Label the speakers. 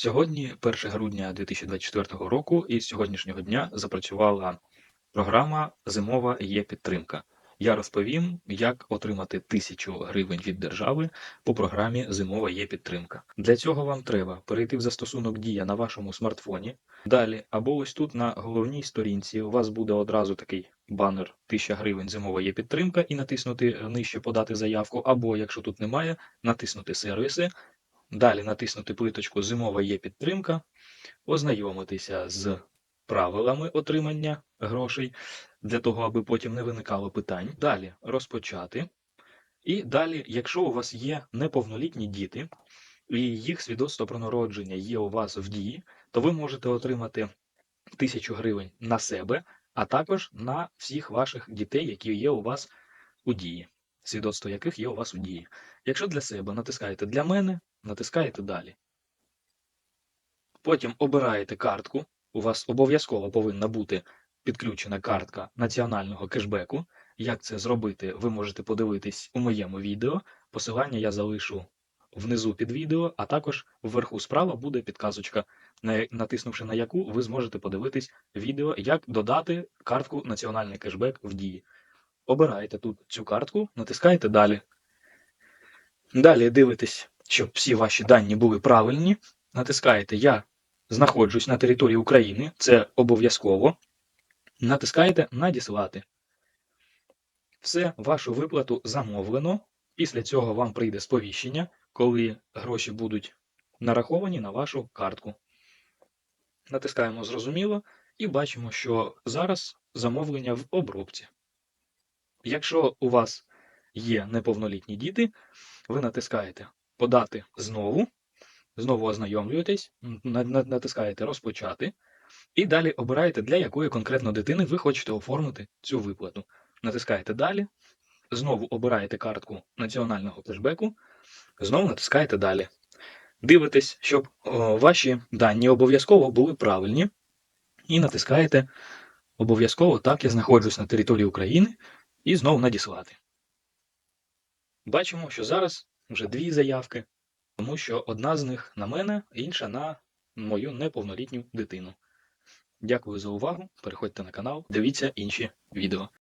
Speaker 1: Сьогодні 1 грудня 2024 року, і з сьогоднішнього дня запрацювала програма Зимова є підтримка. Я розповім, як отримати 1000 гривень від держави по програмі Зимова є підтримка. Для цього вам треба перейти в застосунок Дія на вашому смартфоні. Далі, або ось тут на головній сторінці у вас буде одразу такий банер 1000 гривень зимова є підтримка і натиснути нижче подати заявку, або якщо тут немає, натиснути сервіси. Далі натиснути плиточку Зимова є підтримка, ознайомитися з правилами отримання грошей для того, аби потім не виникало питань. Далі розпочати. І далі, якщо у вас є неповнолітні діти, і їх свідоцтво про народження є у вас в дії, то ви можете отримати 1000 гривень на себе, а також на всіх ваших дітей, які є у вас у дії, свідоцтво яких є у вас у дії. Якщо для себе натискаєте для мене, натискаєте далі. Потім обираєте картку. У вас обов'язково повинна бути підключена картка національного кешбеку. Як це зробити, ви можете подивитись у моєму відео. Посилання я залишу внизу під відео, а також вверху справа буде підказочка, натиснувши на яку ви зможете подивитись відео, як додати картку Національний кешбек в дії. Обираєте тут цю картку, натискаєте далі. Далі дивитесь, щоб всі ваші дані були правильні. Натискаєте Я знаходжусь на території України, це обов'язково. Натискаєте Надіслати. Все, вашу виплату замовлено. Після цього вам прийде сповіщення, коли гроші будуть нараховані на вашу картку. Натискаємо Зрозуміло і бачимо, що зараз замовлення в обробці. Якщо у вас є неповнолітні діти, ви натискаєте Подати знову, знову ознайомлюєтесь, натискаєте Розпочати, і далі обираєте, для якої конкретно дитини ви хочете оформити цю виплату. Натискаєте Далі, знову обираєте картку національного кешбеку, знову натискаєте Далі. Дивитесь, щоб о, ваші дані обов'язково були правильні, і натискаєте обов'язково так, я знаходжусь на території України, і знову надіслати. Бачимо, що зараз вже дві заявки, тому що одна з них на мене, інша на мою неповнолітню дитину. Дякую за увагу. Переходьте на канал, дивіться інші відео.